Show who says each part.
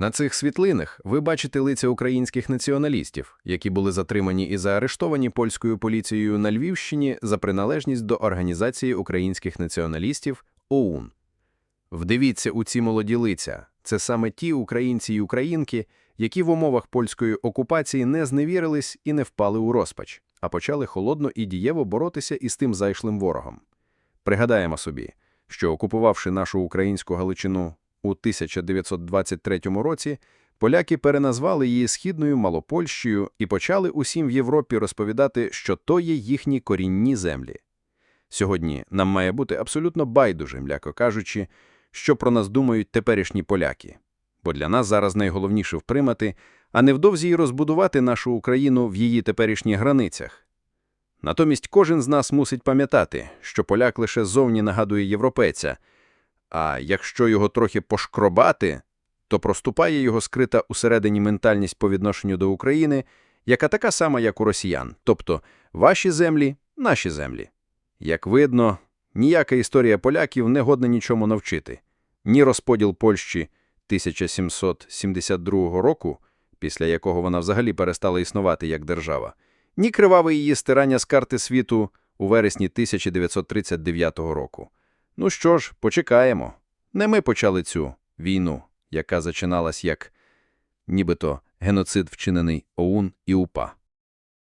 Speaker 1: На цих світлинах ви бачите лиця українських націоналістів, які були затримані і заарештовані польською поліцією на Львівщині за приналежність до Організації українських націоналістів ОУН. Вдивіться у ці молоді лиця. Це саме ті українці і українки, які в умовах польської окупації не зневірились і не впали у розпач, а почали холодно і дієво боротися із тим зайшлим ворогом. Пригадаємо собі, що окупувавши нашу українську Галичину у 1923 році, поляки переназвали її Східною Малопольщею і почали усім в Європі розповідати, що то є їхні корінні землі. Сьогодні нам має бути абсолютно байдуже, м'яко кажучи, що про нас думають теперішні поляки. Бо для нас зараз найголовніше впримати, а невдовзі й розбудувати нашу Україну в її теперішніх границях. Натомість кожен з нас мусить пам'ятати, що поляк лише зовні нагадує європейця, а якщо його трохи пошкробати, то проступає його скрита усередині ментальність по відношенню до України, яка така сама, як у росіян, тобто ваші землі – наші землі. Як видно, ніяка історія поляків не годна нічому навчити. Ні розподіл Польщі 1772 року, після якого вона взагалі перестала існувати як держава, ні криваве її стирання з карти світу у вересні 1939 року. Ну що ж, почекаємо. Не ми почали цю війну, яка зачиналась як нібито геноцид, вчинений ОУН і УПА.